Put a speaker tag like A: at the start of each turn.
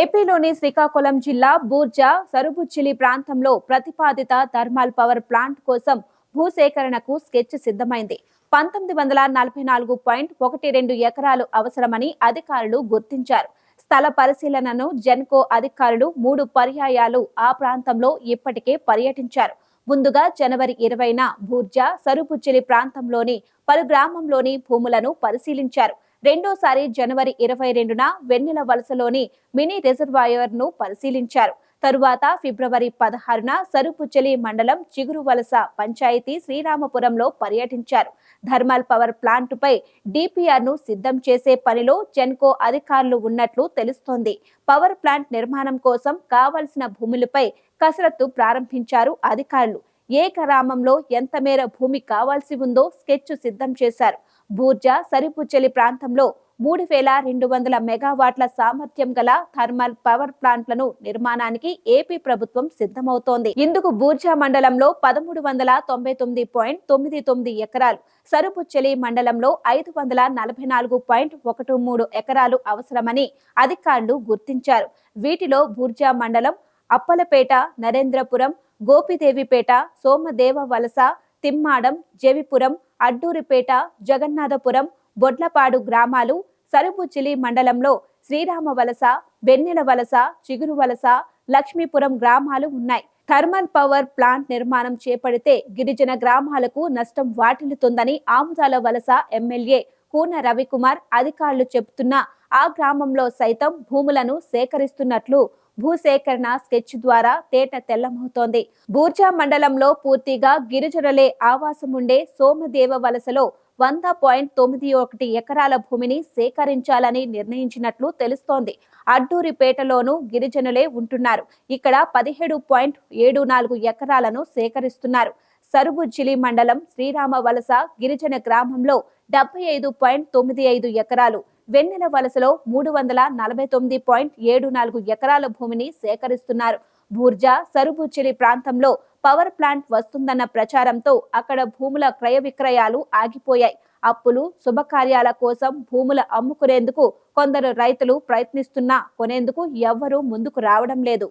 A: ఏపీలోని శ్రీకాకుళం జిల్లా బూర్జా సరుబుచ్చిలి ప్రాంతంలో ప్రతిపాదిత థర్మల్ పవర్ ప్లాంట్ కోసం భూసేకరణకు స్కెచ్ సిద్ధమైంది. పంతొమ్మిది వందల నలభై నాలుగు పాయింట్ ఒకటి రెండు ఎకరాలు అవసరమని అధికారులు గుర్తించారు. స్థల పరిశీలనను జెన్కో అధికారులు మూడు పర్యాయాలు ఆ ప్రాంతంలో ఇప్పటికే పర్యటించారు. ముందుగా జనవరి ఇరవైన బూర్జా సరుపుచ్చిలి ప్రాంతంలోని పలు గ్రామంలోని భూములను పరిశీలించారు. రెండోసారి జనవరి ఇరవై రెండున వెన్నెల వలసలోని మినీ రిజర్వాయర్ను పరిశీలించారు. తరువాత ఫిబ్రవరి పదహారున సరుపుచ్చలి మండలం చిగురు వలస పంచాయతీ శ్రీరామపురంలో పర్యటించారు. థర్మల్ పవర్ ప్లాంటుపై డిపిఆర్ను సిద్ధం చేసే పనిలో జెన్కో అధికారులు ఉన్నట్లు తెలుస్తోంది. పవర్ ప్లాంట్ నిర్మాణం కోసం కావలసిన భూములపై కసరత్తు ప్రారంభించారు అధికారులు. ఏ గ్రామంలో ఎంత మేర భూమి కావాల్సి ఉందో స్కెచ్ సిద్ధం చేశారు. బూర్జా సరిపుచ్చలి ప్రాంతంలో మూడు వేల రెండు వందల మెగావాట్ల సామర్థ్యం గల థర్మల్ పవర్ ప్లాంట్లను నిర్మాణానికి ఏపీ ప్రభుత్వం సిద్ధమవుతోంది. ఇందుకు బూర్జా మండలంలో పదమూడు వందల తొంభై తొమ్మిది పాయింట్ తొమ్మిది తొమ్మిది ఎకరాలు సరుపుచ్చలి మండలంలో ఐదు వందల నలభై నాలుగు పాయింట్ ఒకటి మూడు ఎకరాలు అవసరమని అధికారులు గుర్తించారు. వీటిలో బూర్జా మండలం అప్పలపేట నరేంద్రపురం గోపిదేవిపేట సోమదేవ వలస తిమ్మాడం జవిపురం అడ్డూరిపేట జగన్నాథపురం బొడ్లపాడు గ్రామాలు సరుపుచిలి మండలంలో శ్రీరామ వలస బెన్నెల వలస చిగురు వలస లక్ష్మీపురం గ్రామాలు ఉన్నాయి. థర్మల్ పవర్ ప్లాంట్ నిర్మాణం చేపడితే గిరిజన గ్రామాలకు నష్టం వాటిల్లుతుందని ఆముదాల వలస ఎమ్మెల్యే కూన రవికుమార్ అధికారులు చెబుతున్నా ఆ గ్రామంలో సైతం భూములను సేకరిస్తున్నట్లు భూసేకరణ స్కెచ్ ద్వారా తేట తెల్లమవుతోంది. బూర్జా మండలంలో పూర్తిగా గిరిజనులే ఆవాసం ఉండే సోమదేవ వలసలో వంద పాయింట్ తొమ్మిది ఒకటి ఎకరాల భూమిని సేకరించాలని నిర్ణయించినట్లు తెలుస్తోంది. అడ్డూరిపేటలోనూ గిరిజనులే ఉంటున్నారు. ఇక్కడ పదిహేడు పాయింట్ ఏడు నాలుగు ఎకరాలను సేకరిస్తున్నారు. సరుబుజ్జిలి మండలం శ్రీరామ వలస గిరిజన గ్రామంలో డెబ్బై ఐదు పాయింట్ తొమ్మిది ఐదు ఎకరాలు వెన్నెల వలసలో మూడు వందల నలభై తొమ్మిది పాయింట్ ఏడు నాలుగు ఎకరాల భూమిని సేకరిస్తున్నారు. బూర్జా సరుబుచ్చిలి ప్రాంతంలో పవర్ ప్లాంట్ వస్తుందన్న ప్రచారంతో అక్కడ భూముల క్రయ విక్రయాలు ఆగిపోయాయి. అప్పులు శుభకార్యాల కోసం భూముల అమ్ముకునేందుకు కొందరు రైతులు ప్రయత్నిస్తున్నా కొనేందుకు ఎవ్వరూ ముందుకు రావడం లేదు.